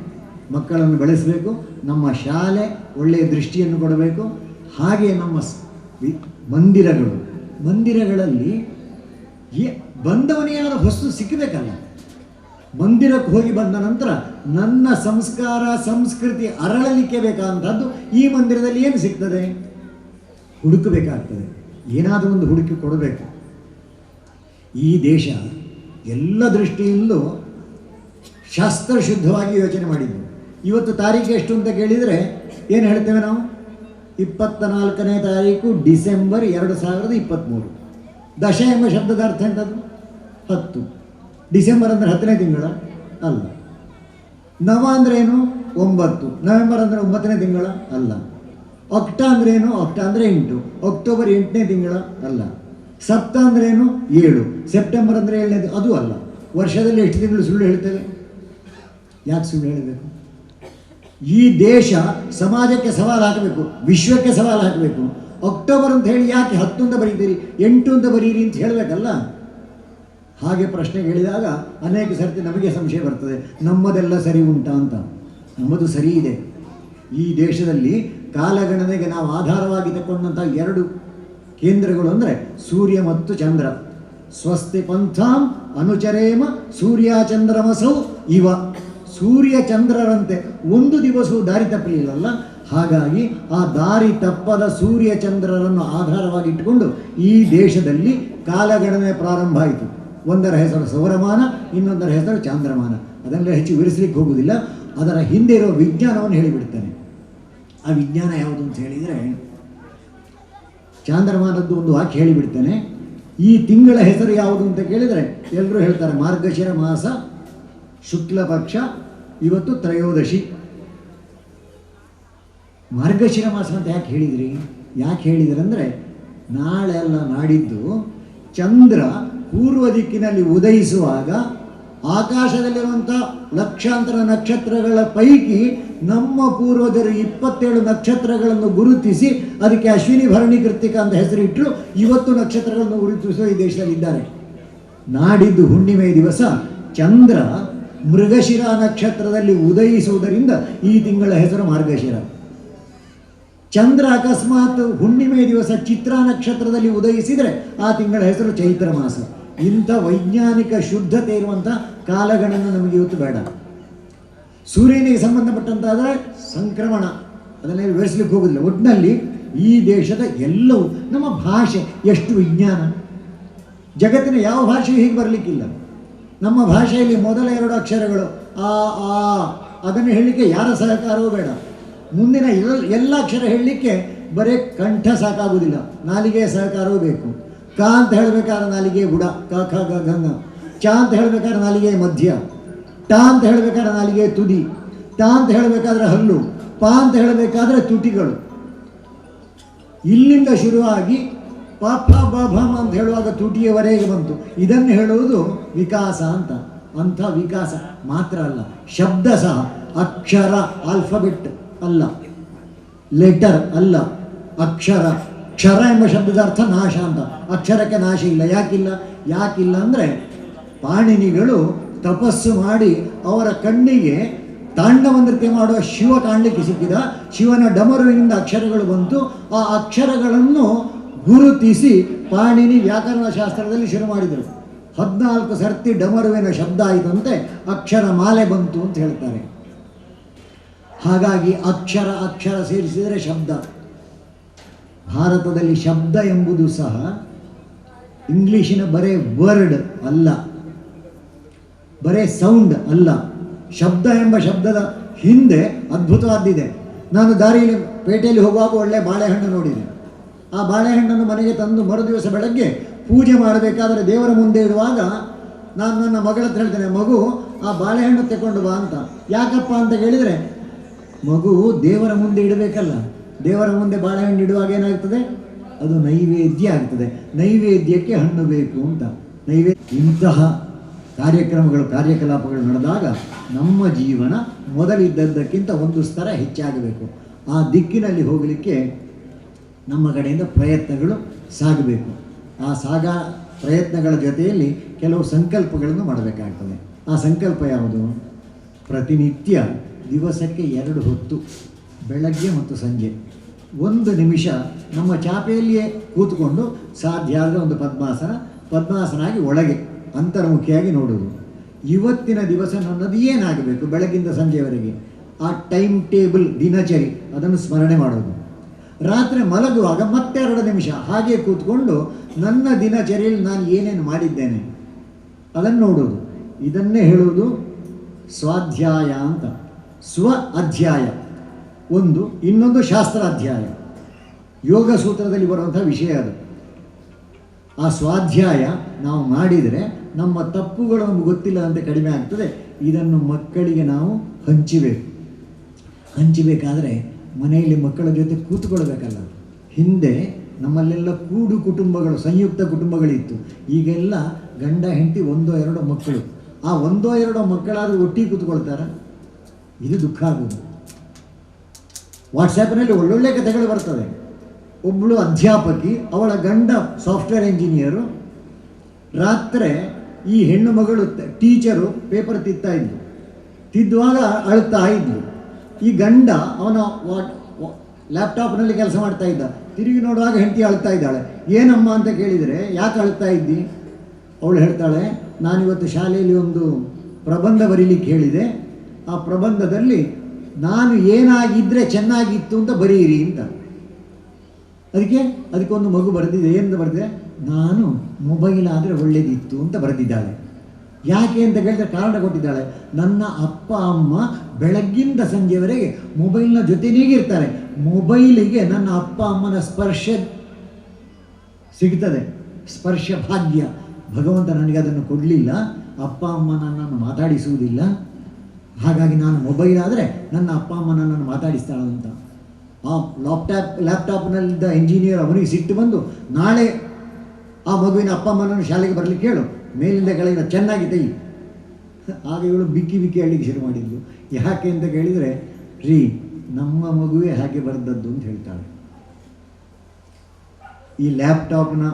ಮಕ್ಕಳನ್ನು ಬೆಳೆಸಬೇಕು, ನಮ್ಮ ಶಾಲೆ ಒಳ್ಳೆಯ ದೃಷ್ಟಿಯನ್ನು ಕೊಡಬೇಕು. ಹಾಗೆ ನಮ್ಮ ಮಂದಿರಗಳು. ಮಂದಿರಗಳಲ್ಲಿ ಬಂದವನಿಗಾದ ವಸ್ತು ಸಿಕ್ಕಬೇಕಲ್ಲ. ಮಂದಿರಕ್ಕೆ ಹೋಗಿ ಬಂದ ನಂತರ ನನ್ನ ಸಂಸ್ಕಾರ, ಸಂಸ್ಕೃತಿ ಅರಳಲಿಕ್ಕೆ ಬೇಕಾದಂಥದ್ದು ಈ ಮಂದಿರದಲ್ಲಿ ಏನು ಸಿಗ್ತದೆ? ಹುಡುಕಬೇಕಾಗ್ತದೆ. ಏನಾದರೂ ಒಂದು ಹುಡುಕಿ ಕೊಡಬೇಕು. ಈ ದೇಶ ಎಲ್ಲ ದೃಷ್ಟಿಯಿಂದಲೂ ಶಾಸ್ತ್ರಶುದ್ಧವಾಗಿ ಯೋಚನೆ ಮಾಡಿದ್ದು. ಇವತ್ತು ತಾರೀಕು ಎಷ್ಟು ಅಂತ ಕೇಳಿದರೆ ಏನು ಹೇಳ್ತೇವೆ ನಾವು? ಇಪ್ಪತ್ತ ನಾಲ್ಕನೇ ತಾರೀಕು ಡಿಸೆಂಬರ್ ಎರಡು ಸಾವಿರದ ಇಪ್ಪತ್ತ್ಮೂರು. ದಶ ಎಂಬ ಶಬ್ದದ ಅರ್ಥ ಎಂಥದ್ದು? ಹತ್ತು. ಡಿಸೆಂಬರ್ ಅಂದರೆ ಹತ್ತನೇ ತಿಂಗಳ ಅಲ್ಲ. ನವ ಅಂದ್ರೆ ಏನು? ಒಂಬತ್ತು. ನವೆಂಬರ್ ಅಂದರೆ ಒಂಬತ್ತನೇ ತಿಂಗಳ ಅಲ್ಲ. ಅಕ್ಟ ಅಂದ್ರೆ ಏನು? ಅಕ್ಟ ಅಂದರೆ ಎಂಟು. ಅಕ್ಟೋಬರ್ ಎಂಟನೇ ತಿಂಗಳ ಅಲ್ಲ. ಸಪ್ತ ಅಂದ್ರೆ ಏನು? ಏಳು. ಸೆಪ್ಟೆಂಬರ್ ಅಂದರೆ ಏಳನೇ ಅದು ಅಲ್ಲ. ವರ್ಷದಲ್ಲಿ ಎಷ್ಟು ತಿಂಗಳು ಸುಳ್ಳು ಹೇಳ್ತೇವೆ? ಯಾಕೆ ಸುಳ್ಳು ಹೇಳಬೇಕು? ಈ ದೇಶ ಸಮಾಜಕ್ಕೆ ಸವಾಲು ಹಾಕಬೇಕು, ವಿಶ್ವಕ್ಕೆ ಸವಾಲು ಹಾಕಬೇಕು. ಅಕ್ಟೋಬರ್ ಅಂತ ಹೇಳಿ ಯಾಕೆ ಹತ್ತು ಅಂತ ಬರೀತೀರಿ? ಎಂಟು ಅಂತ ಬರೀರಿ ಅಂತ ಹೇಳಬೇಕಲ್ಲ? ಹಾಗೆ ಪ್ರಶ್ನೆ ಕೇಳಿದಾಗ ಅನೇಕ ಸರ್ತಿ ನಮಗೆ ಸಂಶಯ ಬರ್ತದೆ, ನಮ್ಮದೆಲ್ಲ ಸರಿ ಉಂಟಾ ಅಂತ? ನಮ್ಮದು ಸರಿ ಇದೆ. ಈ ದೇಶದಲ್ಲಿ ಕಾಲಗಣನೆಗೆ ನಾವು ಆಧಾರವಾಗಿ ತಗೊಂಡಂಥ ಎರಡು ಕೇಂದ್ರಗಳು ಅಂದರೆ ಸೂರ್ಯ ಮತ್ತು ಚಂದ್ರ. ಸ್ವಸ್ತಿ ಪಂಥಾಂ ಅನುಚರೇಮ ಸೂರ್ಯ ಚಂದ್ರಮಸೌ ಇವ. ಸೂರ್ಯ ಚಂದ್ರರಂತೆ ಒಂದು ದಿವಸವೂ ದಾರಿ ತಪ್ಪಲಿಲ್ಲಲ್ಲ? ಹಾಗಾಗಿ ಆ ದಾರಿ ತಪ್ಪದ ಸೂರ್ಯ ಚಂದ್ರರನ್ನು ಆಧಾರವಾಗಿ ಇಟ್ಟುಕೊಂಡು ಈ ದೇಶದಲ್ಲಿ ಕಾಲಗಣನೆ ಪ್ರಾರಂಭ ಆಯಿತು. ಒಂದರ ಹೆಸರು ಸೌರಮಾನ, ಇನ್ನೊಂದರ ಹೆಸರು ಚಾಂದ್ರಮಾನ. ಅದನ್ನೆಲ್ಲ ಹೆಚ್ಚು ವಿವರಿಸಲಿಕ್ಕೆ ಹೋಗುವುದಿಲ್ಲ. ಅದರ ಹಿಂದೆ ಇರೋ ವಿಜ್ಞಾನವನ್ನು ಹೇಳಿಬಿಡ್ತಾನೆ. ಆ ವಿಜ್ಞಾನ ಯಾವುದು ಅಂತ ಹೇಳಿದರೆ, ಚಾಂದ್ರಮಾನದ್ದು ಒಂದು ವಾಕ್ಯ ಹೇಳಿಬಿಡ್ತೇನೆ. ಈ ತಿಂಗಳ ಹೆಸರು ಯಾವುದು ಅಂತ ಕೇಳಿದರೆ ಎಲ್ಲರೂ ಹೇಳ್ತಾರೆ, ಮಾರ್ಗಶಿರ ಮಾಸ, ಶುಕ್ಲ ಪಕ್ಷ, ಇವತ್ತು ತ್ರಯೋದಶಿ. ಮಾರ್ಗಶಿರ ಮಾಸ ಅಂತ ಯಾಕೆ ಹೇಳಿದ್ರಿ? ಯಾಕೆ ಹೇಳಿದ್ರಂದರೆ, ನಾಳೆಲ್ಲ ನಾಡಿದ್ದು ಚಂದ್ರ ಪೂರ್ವ ದಿಕ್ಕಿನಲ್ಲಿ ಉದಯಿಸುವಾಗ ಆಕಾಶದಲ್ಲಿರುವಂಥ ಲಕ್ಷಾಂತರ ನಕ್ಷತ್ರಗಳ ಪೈಕಿ ನಮ್ಮ ಪೂರ್ವಜರು ಇಪ್ಪತ್ತೇಳು ನಕ್ಷತ್ರಗಳನ್ನು ಗುರುತಿಸಿ ಅದಕ್ಕೆ ಅಶ್ವಿನಿ ಭರಣಿ ಕೃತಿಕ ಅಂತ ಹೆಸರಿಟ್ಟರು ಇವತ್ತು ನಕ್ಷತ್ರಗಳನ್ನು ಗುರುತಿಸುವ ಈ ದೇಶದಲ್ಲಿದ್ದಾರೆ. ನಾಡಿದ್ದು ಹುಣ್ಣಿಮೆ ದಿವಸ ಚಂದ್ರ ಮೃಗಶಿರ ನಕ್ಷತ್ರದಲ್ಲಿ ಉದಯಿಸುವುದರಿಂದ ಈ ತಿಂಗಳ ಹೆಸರು ಮಾರ್ಗಶಿರ. ಚಂದ್ರ ಅಕಸ್ಮಾತ್ ಹುಣ್ಣಿಮೆ ದಿವಸ ಚಿತ್ರ ನಕ್ಷತ್ರದಲ್ಲಿ ಉದಯಿಸಿದರೆ ಆ ತಿಂಗಳ ಹೆಸರು ಚೈತ್ರ ಮಾಸ. ಇಂಥ ವೈಜ್ಞಾನಿಕ ಶುದ್ಧತೆ ಇರುವಂಥ ಕಾಲಗಣನ ನಮಗೆ ಇವತ್ತು ಬೇಡ. ಸೂರ್ಯನಿಗೆ ಸಂಬಂಧಪಟ್ಟಂತಾದರೆ ಸಂಕ್ರಮಣ ಅದನ್ನೇ ವಿವರಿಸಲಿಕ್ಕೆ ಹೋಗುದಿಲ್ಲ. ಒಟ್ಟಿನಲ್ಲಿ ಈ ದೇಶದ ಎಲ್ಲವೂ, ನಮ್ಮ ಭಾಷೆ ಎಷ್ಟು ವಿಜ್ಞಾನ? ಜಗತ್ತಿನ ಯಾವ ಭಾಷೆಯೂ ಹೀಗೆ ಬರಲಿಕ್ಕಿಲ್ಲ. ನಮ್ಮ ಭಾಷೆಯಲ್ಲಿ ಮೊದಲ ಎರಡು ಅಕ್ಷರಗಳು ಆ ಆ, ಅದನ್ನು ಹೇಳಲಿಕ್ಕೆ ಯಾರ ಸಹಕಾರವೂ ಬೇಡ. ಮುಂದಿನ ಎಲ್ಲ ಅಕ್ಷರ ಹೇಳಲಿಕ್ಕೆ ಬರೀ ಕಂಠ ಸಾಕಾಗುವುದಿಲ್ಲ. ನಾಲಿಗೆಯ ಸಹಕಾರವೂ ಬೇಕು. ಕ ಅಂತ ಹೇಳಬೇಕಾದ್ರೆ ನಾಲಿಗೆ ಬುಡ. ಕ, ಖ, ಗ, ಘ. ಚ ಅಂತ ಹೇಳಬೇಕಾದ್ರೆ ನಾಲಿಗೆ ಮಧ್ಯ. ಟ ಅಂತ ಹೇಳಬೇಕಾದ್ರೆ ನಾಲಿಗೆ ತುದಿ. ಟ ಅಂತ ಹೇಳಬೇಕಾದ್ರೆ ಹಲ್ಲು. ಪ ಅಂತ ಹೇಳಬೇಕಾದ್ರೆ ತುಟಿಗಳು. ಇಲ್ಲಿಂದ ಶುರುವಾಗಿ ಪಾಪ ಬಾಭಮ ಅಂತ ಹೇಳುವಾಗ ತುಟಿಯವರೆಗೆ ಬಂತು. ಇದನ್ನು ಹೇಳುವುದು ವಿಕಾಸ ಅಂತ. ಅಂಥ ವಿಕಾಸ ಮಾತ್ರ ಅಲ್ಲ. ಶಬ್ದ ಸಹ. ಅಕ್ಷರ, ಆಲ್ಫಬೆಟ್ ಅಲ್ಲ. ಲೆಟರ್ ಅಲ್ಲ. ಅಕ್ಷರ. ಕ್ಷರ ಎಂಬ ಶಬ್ದದ ಅರ್ಥ ನಾಶ ಅಂತ. ಅಕ್ಷರಕ್ಕೆ ನಾಶ ಇಲ್ಲ. ಯಾಕಿಲ್ಲ? ಯಾಕಿಲ್ಲ ಅಂದರೆ ಪಾಣಿನಿಗಳು ತಪಸ್ಸು ಮಾಡಿ ಅವರ ಕಣ್ಣಿಗೆ ತಾಂಡವ ನೃತ್ಯ ಮಾಡುವ ಶಿವ ಕಾಣಲಿಕ್ಕೆ ಸಿಕ್ಕಿದ. ಶಿವನ ಡಮರುವಿನಿಂದ ಅಕ್ಷರಗಳು ಬಂತು. ಆ ಅಕ್ಷರಗಳನ್ನು ಗುರುತಿಸಿ ಪಾಣಿನಿ ವ್ಯಾಕರಣ ಶಾಸ್ತ್ರದಲ್ಲಿ ಶುರು ಮಾಡಿದರು. ಹದಿನಾಲ್ಕು ಸರ್ತಿ ಡಮರುವಿನ ಶಬ್ದ ಆಯಿತಂತೆ. ಅಕ್ಷರ ಮಾಲೆ ಬಂತು ಅಂತ ಹೇಳ್ತಾರೆ. ಹಾಗಾಗಿ ಅಕ್ಷರ ಅಕ್ಷರ ಸೇರಿಸಿದರೆ ಶಬ್ದ. ಭಾರತದಲ್ಲಿ ಶಬ್ದ ಎಂಬುದು ಸಹ ಇಂಗ್ಲೀಷಿನ ಬರೇ ವರ್ಡ್ ಅಲ್ಲ. ಬರೇ ಸೌಂಡ್ ಅಲ್ಲ. ಶಬ್ದ ಎಂಬ ಶಬ್ದದ ಹಿಂದೆ ಅದ್ಭುತವಾದ್ದಿದೆ. ನಾನು ದಾರಿಯಲ್ಲಿ, ಪೇಟೆಯಲ್ಲಿ ಹೋಗುವಾಗ ಒಳ್ಳೆ ಬಾಳೆಹಣ್ಣು ನೋಡಿದೆ. ಆ ಬಾಳೆಹಣ್ಣನ್ನು ಮನೆಗೆ ತಂದು ಮರುದಿವಸ ಬೆಳಗ್ಗೆ ಪೂಜೆ ಮಾಡಬೇಕಾದರೆ ದೇವರ ಮುಂದೆ ಇಡುವಾಗ ನಾನು ನನ್ನ ಮಗಳ ಹತ್ರ ಹೇಳ್ತೇನೆ, ಮಗು, ಆ ಬಾಳೆಹಣ್ಣು ತಗೊಂಡು ಬಾ ಅಂತ. ಯಾಕಪ್ಪ ಅಂತ ಹೇಳಿದರೆ ಮಗು, ದೇವರ ಮುಂದೆ ಇಡಬೇಕಲ್ಲ. ದೇವರ ಮುಂದೆ ಬಾಳೆಹಣ್ಣು ಇಡುವಾಗ ಏನಾಗ್ತದೆ? ಅದು ನೈವೇದ್ಯ ಆಗ್ತದೆ. ನೈವೇದ್ಯಕ್ಕೆ ಹಣ್ಣು ಬೇಕು ಅಂತ. ನೈವೇದ್ಯ ಇಂತಹ ಕಾರ್ಯಕ್ರಮಗಳು, ಕಾರ್ಯಕಲಾಪಗಳು ನಡೆದಾಗ ನಮ್ಮ ಜೀವನ ಮೊದಲಿದ್ದದ್ದಕ್ಕಿಂತ ಒಂದು ಸ್ತರ ಹೆಚ್ಚಾಗಬೇಕು. ಆ ದಿಕ್ಕಿನಲ್ಲಿ ಹೋಗಲಿಕ್ಕೆ ನಮ್ಮ ಕಡೆಯಿಂದ ಪ್ರಯತ್ನಗಳು ಸಾಗಬೇಕು. ಆ ಸಾಗ ಪ್ರಯತ್ನಗಳ ಜೊತೆಯಲ್ಲಿ ಕೆಲವು ಸಂಕಲ್ಪಗಳನ್ನು ಮಾಡಬೇಕಾಗ್ತದೆ. ಆ ಸಂಕಲ್ಪ ಯಾವುದು? ಪ್ರತಿನಿತ್ಯ ದಿವಸಕ್ಕೆ ಎರಡು ಹೊತ್ತು. ಬೆಳಗ್ಗೆ ಮತ್ತು ಸಂಜೆ. ಒಂದು ನಿಮಿಷ ನಮ್ಮ ಚಾಪೆಯಲ್ಲಿಯೇ ಕೂತ್ಕೊಂಡು ಸಾಧ್ಯ ಆದರೆ ಒಂದು ಪದ್ಮಾಸನ, ಪದ್ಮಾಸನಾಗಿ ಒಳಗೆ, ಅಂತರ್ಮುಖಿಯಾಗಿ ನೋಡೋದು ಇವತ್ತಿನ ದಿವಸ ನನ್ನದು ಏನಾಗಬೇಕು ಬೆಳಗಿಂದ ಸಂಜೆಯವರೆಗೆ ಆ ಟೈಮ್ ಟೇಬಲ್ ದಿನಚರಿ, ಅದನ್ನು ಸ್ಮರಣೆ ಮಾಡೋದು ರಾತ್ರಿ ಮಲಗುವಾಗ ಮತ್ತೆ ಎರಡು ನಿಮಿಷ ಹಾಗೆ ಕೂತ್ಕೊಂಡು ನನ್ನ ದಿನಚರಿಯಲ್ಲಿ ನಾನು ಏನೇನು ಮಾಡಿದ್ದೇನೆ? ಅದನ್ನು ನೋಡೋದು ಇದನ್ನೇ ಹೇಳುವುದು ಸ್ವಾಧ್ಯಾಯ ಅಂತ. ಸ್ವ ಅಧ್ಯಾಯ. ಒಂದು, ಇನ್ನೊಂದು ಶಾಸ್ತ್ರಾಧ್ಯಾಯ. ಯೋಗ ಸೂತ್ರದಲ್ಲಿ ಬರುವಂಥ ವಿಷಯ ಅದು. ಆ ಸ್ವಾಧ್ಯಾಯ ನಾವು ಮಾಡಿದರೆ ನಮ್ಮ ತಪ್ಪುಗಳು ನಮ್ಗೆ ಗೊತ್ತಿಲ್ಲ ಅಂತ ಕಡಿಮೆ ಆಗ್ತದೆ. ಇದನ್ನು ಮಕ್ಕಳಿಗೆ ನಾವು ಹಂಚಬೇಕು. ಹಂಚಬೇಕಾದ್ರೆ ಮನೆಯಲ್ಲಿ ಮಕ್ಕಳ ಜೊತೆ ಕೂತ್ಕೊಳ್ಬೇಕಲ್ಲ. ಹಿಂದೆ ನಮ್ಮಲ್ಲೆಲ್ಲ ಕೂಡು ಕುಟುಂಬಗಳು, ಸಂಯುಕ್ತ ಕುಟುಂಬಗಳಿತ್ತು. ಈಗೆಲ್ಲ ಗಂಡ, ಹೆಂಡತಿ ಒಂದೋ ಎರಡೋ ಮಕ್ಕಳು. ಆ ಒಂದೋ ಎರಡೋ ಮಕ್ಕಳಾದರೂ ಒಟ್ಟಿಗೆ ಕೂತ್ಕೊಳ್ತಾರ? ಇದು ದುಃಖ ಆಗೋದು. ವಾಟ್ಸಪ್ನಲ್ಲಿ ಒಳ್ಳೊಳ್ಳೆ ಕಥೆಗಳು ಬರ್ತವೆ. ಒಬ್ಬಳು ಅಧ್ಯಾಪಕಿ, ಅವಳ ಗಂಡ ಸಾಫ್ಟ್ವೇರ್ ಇಂಜಿನಿಯರು. ರಾತ್ರಿ ಈ ಹೆಣ್ಣು ಮಗಳು ಟೀಚರು ಪೇಪರ್ ತಿತ್ತಾ ಇದ್ಲು. ತಿದ್ದುವಾಗ ಅಳುತ್ತಾ ಇದ್ಲು. ಈ ಗಂಡ ಅವನ ಲ್ಯಾಪ್ಟಾಪ್ನಲ್ಲಿ ಕೆಲಸ ಮಾಡ್ತಾ ಇದ್ದ. ತಿರುಗಿ ನೋಡುವಾಗ ಹೆಂಡತಿ ಅಳ್ತಾ ಇದ್ದಾಳೆ. ಏನಮ್ಮ ಅಂತ ಕೇಳಿದರೆ, ಯಾಕೆ ಅಳ್ತಾ ಇದ್ದಿ? ಅವಳು ಹೇಳ್ತಾಳೆ, ನಾನಿವತ್ತು ಶಾಲೆಯಲ್ಲಿ ಒಂದು ಪ್ರಬಂಧ ಬರೀಲಿಕ್ಕೆ ಹೇಳಿದೆ. ಆ ಪ್ರಬಂಧದಲ್ಲಿ ನಾನು ಏನಾಗಿದ್ದರೆ ಚೆನ್ನಾಗಿತ್ತು ಅಂತ ಬರೀರಿ ಅಂತ. ಅದಕ್ಕೆ ಅದಕ್ಕೊಂದು ಮಗು ಬರೆದಿದೆ, ಏನು ಬರೆದಿದೆ? ನಾನು ಮೊಬೈಲ್ ಆದರೆ ಒಳ್ಳೇದಿತ್ತು ಅಂತ ಬರೆದಿದ್ದಾಳೆ. ಯಾಕೆ ಅಂತ ಕೇಳಿದ್ರೆ ಕಾರಣ ಕೊಟ್ಟಿದ್ದಾಳೆ. ನನ್ನ ಅಪ್ಪ, ಅಮ್ಮ ಬೆಳಗ್ಗಿಂದ ಸಂಜೆವರೆಗೆ ಮೊಬೈಲ್ನ ಜೊತೆನೇಗಿರ್ತಾರೆ ಮೊಬೈಲಿಗೆ ನನ್ನ ಅಪ್ಪ, ಅಮ್ಮನ ಸ್ಪರ್ಶ ಸಿಗ್ತದೆ. ಸ್ಪರ್ಶ ಭಾಗ್ಯ. ಭಗವಂತ ನನಗೆ ಅದನ್ನು ಕೊಡಲಿಲ್ಲ. ಅಪ್ಪ, ಅಮ್ಮ ನನ್ನನ್ನು ಮಾತಾಡಿಸುವುದಿಲ್ಲ. ಹಾಗಾಗಿ ನಾನು ಮೊಬೈಲ್ ಆದರೆ ನನ್ನ ಅಪ್ಪ, ಅಮ್ಮ ನನ್ನನ್ನು ಮಾತಾಡಿಸ್ತಾಳಂತ ಆ ಲ್ಯಾಪ್ಟಾಪ್ ಲ್ಯಾಪ್ಟಾಪ್ನಲ್ಲಿದ್ದ ಇಂಜಿನಿಯರ್ ಅವನಿಗೆ ಸಿಟ್ಟು ಬಂದು, ನಾಳೆ ಆ ಮಗುವಿನ ಅಪ್ಪ ಅಮ್ಮನನ್ನು ಶಾಲೆಗೆ ಬರಲಿಕ್ಕೆ ಹೇಳು. ಮೇಲಿಂದ ಕೆಳಗಿನ ಚೆನ್ನಾಗಿ ತೆಗಿ. ಆಗ ಇವಳು ಬಿಕ್ಕಿ ಬಿಕ್ಕಿ ಹೇಳಲಿಕ್ಕೆ ಶುರು ಮಾಡಿದ್ಲು. ಯಾಕೆ ಅಂತ ಕೇಳಿದರೆ, ರೀ, ನಮ್ಮ ಮಗುವೇ ಹಾಗೆ ಬರೆದದ್ದು ಅಂತ ಹೇಳ್ತಾಳೆ. ಈ ಲ್ಯಾಪ್ಟಾಪ್ನ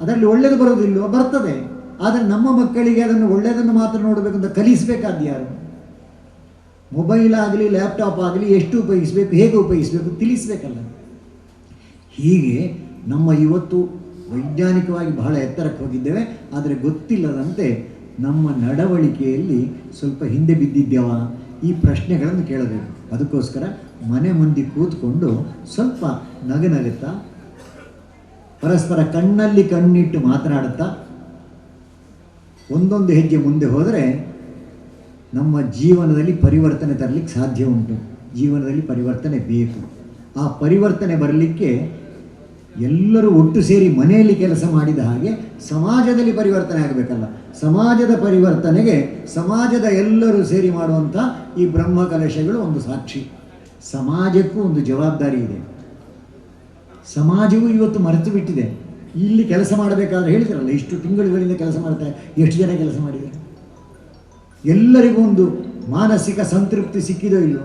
ಅದರಲ್ಲಿ ಒಳ್ಳೇದು ಬರೋದಿಲ್ಲವೋ ಬರ್ತದೆ. ಆದರೆ ನಮ್ಮ ಮಕ್ಕಳಿಗೆ ಅದನ್ನು ಒಳ್ಳೆಯದನ್ನು ಮಾತ್ರ ನೋಡಬೇಕಂತ ಕಲಿಸಬೇಕಾದ್ಯಾರು ಕಲಿಸಬೇಕಾದ ಯಾರು? ಮೊಬೈಲ್ ಆಗಲಿ ಲ್ಯಾಪ್ಟಾಪ್ ಆಗಲಿ, ಎಷ್ಟು ಉಪಯೋಗಿಸಬೇಕು, ಹೇಗೆ ಉಪಯೋಗಿಸಬೇಕು ತಿಳಿಸ್ಬೇಕಲ್ಲ. ಹೀಗೆ ನಮ್ಮ ಇವತ್ತು ವೈಜ್ಞಾನಿಕವಾಗಿ ಬಹಳ ಎತ್ತರಕ್ಕೆ ಹೋಗಿದ್ದೇವೆ, ಆದರೆ ಗೊತ್ತಿಲ್ಲದಂತೆ ನಮ್ಮ ನಡವಳಿಕೆಯಲ್ಲಿ ಸ್ವಲ್ಪ ಹಿಂದೆ ಬಿದ್ದಿದ್ದೇವ? ಈ ಪ್ರಶ್ನೆಗಳನ್ನು ಕೇಳಬೇಕು. ಅದಕ್ಕೋಸ್ಕರ ಮನೆ ಮಂದಿ ಕೂತ್ಕೊಂಡು ಸ್ವಲ್ಪ ನಗನಗುತ್ತಾ ಪರಸ್ಪರ ಕಣ್ಣಲ್ಲಿ ಕಣ್ಣಿಟ್ಟು ಮಾತನಾಡುತ್ತಾ, ಒಂದೊಂದು ಹೆಜ್ಜೆ ಮುಂದೆ ಹೋದರೆ ನಮ್ಮ ಜೀವನದಲ್ಲಿ ಪರಿವರ್ತನೆ ತರಲಿಕ್ಕೆ ಸಾಧ್ಯ ಉಂಟು. ಜೀವನದಲ್ಲಿ ಪರಿವರ್ತನೆ ಬೇಕು. ಆ ಪರಿವರ್ತನೆ ಬರಲಿಕ್ಕೆ ಎಲ್ಲರೂ ಒಟ್ಟು ಸೇರಿ ಮನೆಯಲ್ಲಿ ಕೆಲಸ ಮಾಡಿದ ಹಾಗೆ ಸಮಾಜದಲ್ಲಿ ಪರಿವರ್ತನೆ ಆಗಬೇಕಲ್ಲ. ಸಮಾಜದ ಪರಿವರ್ತನೆಗೆ ಸಮಾಜದ ಎಲ್ಲರೂ ಸೇರಿ ಮಾಡುವಂಥ ಈ ಬ್ರಹ್ಮ ಕಲಶಗಳು ಒಂದು ಸಾಕ್ಷಿ. ಸಮಾಜಕ್ಕೂ ಒಂದು ಜವಾಬ್ದಾರಿ ಇದೆ. ಸಮಾಜವೂ ಇವತ್ತು ಮರೆತು ಬಿಟ್ಟಿದೆ. ಇಲ್ಲಿ ಕೆಲಸ ಮಾಡಬೇಕಾದ್ರೆ ಹೇಳಿದ್ರಲ್ಲ, ಇಷ್ಟು ತಿಂಗಳುಗಳಿಂದ ಕೆಲಸ ಮಾಡ್ತಾರೆ ಎಷ್ಟು ಜನ ಕೆಲಸ ಮಾಡಿದ್ದಾರೆ? ಎಲ್ಲರಿಗೂ ಒಂದು ಮಾನಸಿಕ ಸಂತೃಪ್ತಿ ಸಿಕ್ಕಿದೋ ಇಲ್ಲೋ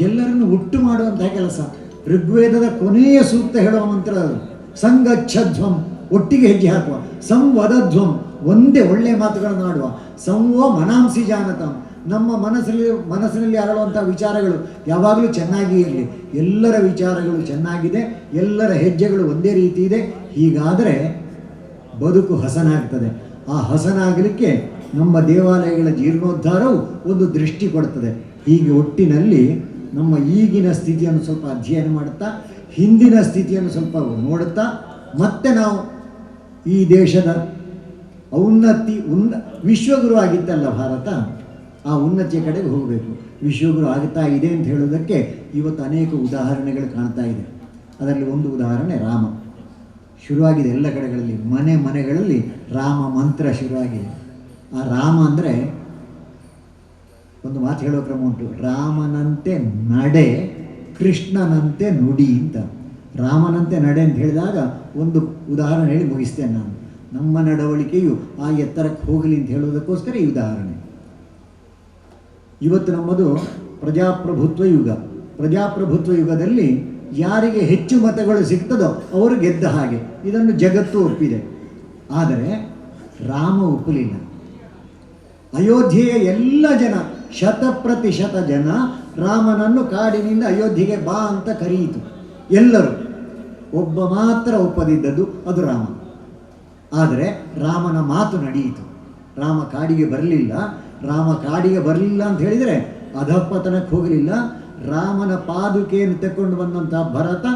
ಎಲ್ಲರನ್ನು ಒಟ್ಟು ಮಾಡುವಂತಹ ಕೆಲಸ. ಋಗ್ವೇದದ ಕೊನೆಯ ಸೂಕ್ತ ಹೇಳುವ ಮಂತ್ರ ಅದು. ಸಂಗಚ್ಛಧ್ವಂ, ಒಟ್ಟಿಗೆ ಹೆಜ್ಜೆ ಹಾಕುವ. ಸಂವದಧ್ವಂ, ಒಂದೇ ಒಳ್ಳೆಯ ಮಾತುಗಳನ್ನು ಆಡುವ ಸಂವೋ ಮನಾಂಸಿ ಜಾನತಂ. ನಮ್ಮ ಮನಸ್ಸಲ್ಲಿ, ಮನಸ್ಸಿನಲ್ಲಿ ಅರಳುವಂಥ ವಿಚಾರಗಳು ಯಾವಾಗಲೂ ಚೆನ್ನಾಗಿ ಇರಲಿ. ಎಲ್ಲರ ವಿಚಾರಗಳು ಚೆನ್ನಾಗಿದೆ, ಎಲ್ಲರ ಹೆಜ್ಜೆಗಳು ಒಂದೇ ರೀತಿ ಇದೆ. ಹೀಗಾದರೆ ಬದುಕು ಹಸನಾಗ್ತದೆ. ಆ ಹಸನಾಗಲಿಕ್ಕೆ ನಮ್ಮ ದೇವಾಲಯಗಳ ಜೀರ್ಣೋದ್ಧಾರವು ಒಂದು ದೃಷ್ಟಿ ಕೊಡ್ತದೆ. ಹೀಗೆ ಒಟ್ಟಿನಲ್ಲಿ ನಮ್ಮ ಈಗಿನ ಸ್ಥಿತಿಯನ್ನು ಸ್ವಲ್ಪ ಅಧ್ಯಯನ ಮಾಡುತ್ತಾ, ಹಿಂದಿನ ಸ್ಥಿತಿಯನ್ನು ಸ್ವಲ್ಪ ನೋಡುತ್ತಾ, ಮತ್ತೆ ನಾವು ಈ ದೇಶದ ಔನ್ನತಿ, ಉನ್ನ, ವಿಶ್ವಗುರು ಆಗಿತ್ತಲ್ಲ ಭಾರತ, ಆ ಉನ್ನತಿಯ ಕಡೆಗೆ ಹೋಗಬೇಕು. ವಿಶ್ವಗುರು ಆಗುತ್ತಾ ಇದೆ ಅಂತ ಹೇಳೋದಕ್ಕೆ ಇವತ್ತು ಅನೇಕ ಉದಾಹರಣೆಗಳು ಕಾಣ್ತಾ ಇದೆ. ಅದರಲ್ಲಿ ಒಂದು ಉದಾಹರಣೆ ರಾಮ. ಶುರುವಾಗಿದೆ ಎಲ್ಲ ಕಡೆಗಳಲ್ಲಿ, ಮನೆ ಮನೆಗಳಲ್ಲಿ ರಾಮ ಮಂತ್ರ ಶುರುವಾಗಿದೆ. ಆ ರಾಮ ಅಂದರೆ ಒಂದು ಮಾತು ಹೇಳೋ ಕ್ರಮ ಉಂಟು. ರಾಮನಂತೆ ನಡೆ, ಕೃಷ್ಣನಂತೆ ನುಡಿ ಅಂತ. ರಾಮನಂತೆ ನಡೆ ಅಂತ ಹೇಳಿದಾಗ ಒಂದು ಉದಾಹರಣೆ ಹೇಳಿ ಮುಗಿಸ್ತೇನೆ ನಾನು. ನಮ್ಮ ನಡವಳಿಕೆಯು ಆ ಎತ್ತರಕ್ಕೆ ಹೋಗಲಿ ಅಂತ ಹೇಳೋದಕ್ಕೋಸ್ಕರ ಈ ಉದಾಹರಣೆ. ಇವತ್ತು ನಮ್ಮದು ಪ್ರಜಾಪ್ರಭುತ್ವ ಯುಗ. ಪ್ರಜಾಪ್ರಭುತ್ವ ಯುಗದಲ್ಲಿ ಯಾರಿಗೆ ಹೆಚ್ಚು ಮತಗಳು ಸಿಗ್ತದೋ ಅವರು ಗೆದ್ದ ಹಾಗೆ. ಇದನ್ನು ಜಗತ್ತು ಒಪ್ಪಿದೆ. ಆದರೆ ರಾಮ ಒಪ್ಪಲಿಲ್ಲ. ಅಯೋಧ್ಯೆಯ ಎಲ್ಲ ಜನ, ಶತಪ್ರತಿಶತ ಜನ ರಾಮನನ್ನು ಕಾಡಿನಿಂದ ಅಯೋಧ್ಯೆಗೆ ಬಾ ಅಂತ ಕರೆಯಿತು ಎಲ್ಲರೂ. ಒಬ್ಬ ಮಾತ್ರ ಒಪ್ಪದಿದ್ದದ್ದು ಅದು ರಾಮ. ಆದರೆ ರಾಮನ ಮಾತು ನಡೆಯಿತು. ರಾಮ ಕಾಡಿಗೆ ಬರಲಿಲ್ಲ. ರಾಮ ಕಾಡಿಗೆ ಬರಲಿಲ್ಲ ಅಂತ ಹೇಳಿದರೆ ಅಧಪತನಕ್ಕೆ ಹೋಗಲಿಲ್ಲ. ರಾಮನ ಪಾದುಕೆಯನ್ನು ತಕ್ಕೊಂಡು ಬಂದಂತಹ ಭರತ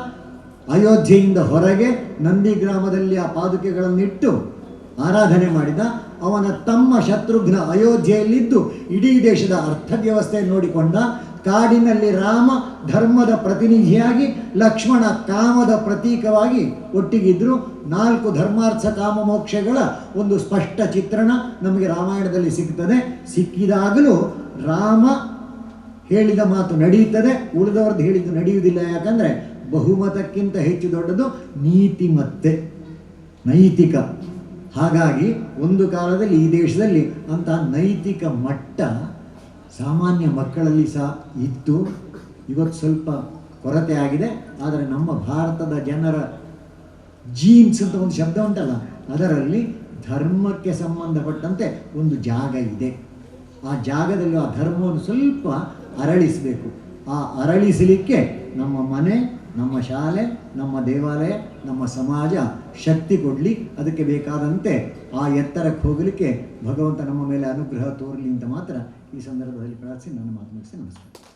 ಅಯೋಧ್ಯೆಯಿಂದ ಹೊರಗೆ ನಂದಿ ಗ್ರಾಮದಲ್ಲಿ ಆ ಪಾದುಕೆಗಳನ್ನಿಟ್ಟು ಆರಾಧನೆ ಮಾಡಿದ. ಅವನ ತಮ್ಮ ಶತ್ರುಘ್ನ ಅಯೋಧ್ಯೆಯಲ್ಲಿದ್ದು ಇಡೀ ದೇಶದ ಅರ್ಥವ್ಯವಸ್ಥೆಯನ್ನು ನೋಡಿಕೊಂಡ ಕಾಡಿನಲ್ಲಿ ರಾಮ ಧರ್ಮದ ಪ್ರತಿನಿಧಿಯಾಗಿ ಲಕ್ಷ್ಮಣ ಕಾಮದ ಪ್ರತೀಕವಾಗಿ ಒಟ್ಟಿಗಿದ್ರು ನಾಲ್ಕು ಧರ್ಮಾರ್ಥ ಕಾಮ ಮೋಕ್ಷಗಳ ಒಂದು ಸ್ಪಷ್ಟ ಚಿತ್ರಣ ನಮಗೆ ರಾಮಾಯಣದಲ್ಲಿ ಸಿಗ್ತದೆ. ಸಿಕ್ಕಿದಾಗಲೂ ರಾಮ ಹೇಳಿದ ಮಾತು ನಡೆಯುತ್ತದೆ ಉಳಿದವ್ರದ್ದು ಹೇಳಿದ್ದು ನಡೆಯುವುದಿಲ್ಲ. ಯಾಕಂದರೆ ಬಹುಮತಕ್ಕಿಂತ ಹೆಚ್ಚು ದೊಡ್ಡದು ನೀತಿ ಮತ್ತೆ ನೈತಿಕ. ಹಾಗಾಗಿ ಒಂದು ಕಾಲದಲ್ಲಿ ಈ ದೇಶದಲ್ಲಿ ಅಂತಹ ನೈತಿಕ ಮಟ್ಟ ಸಾಮಾನ್ಯ ಮಕ್ಕಳಲ್ಲಿ ಸಹ ಇತ್ತು. ಇವತ್ತು ಸ್ವಲ್ಪ ಕೊರತೆ ಆಗಿದೆ. ಆದರೆ ನಮ್ಮ ಭಾರತದ ಜನರ ಜೀನ್ಸ್ ಅಂತ ಒಂದು ಶಬ್ದ ಉಂಟಲ್ಲ, ಅದರಲ್ಲಿ ಧರ್ಮಕ್ಕೆ ಸಂಬಂಧಪಟ್ಟಂತೆ ಒಂದು ಜಾಗ ಇದೆ. ಆ ಜಾಗದಲ್ಲಿ ಆ ಧರ್ಮವನ್ನು ಸ್ವಲ್ಪ ಅರಳಿಸಬೇಕು. ಆ ಅರಳಿಸಲಿಕ್ಕೆ ನಮ್ಮ ಮನೆ ನಮ್ಮ ಶಾಲೆ, ನಮ್ಮ ದೇವಾಲಯ, ನಮ್ಮ ಸಮಾಜ ಶಕ್ತಿ ಕೊಡಲಿ. ಅದಕ್ಕೆ ಬೇಕಾದಂತೆ ಆ ಎತ್ತರಕ್ಕೆ ಹೋಗಲಿಕ್ಕೆ ಭಗವಂತ ನಮ್ಮ ಮೇಲೆ ಅನುಗ್ರಹ ತೋರಲಿ ಅಂತ ಮಾತ್ರ ಈ ಸಂದರ್ಭದಲ್ಲಿ ಪ್ರಾರ್ಥಿಸಿ, ನನ್ನ ಮಾತು ಮುಗಿಸಿ, ನಮಸ್ಕಾರ.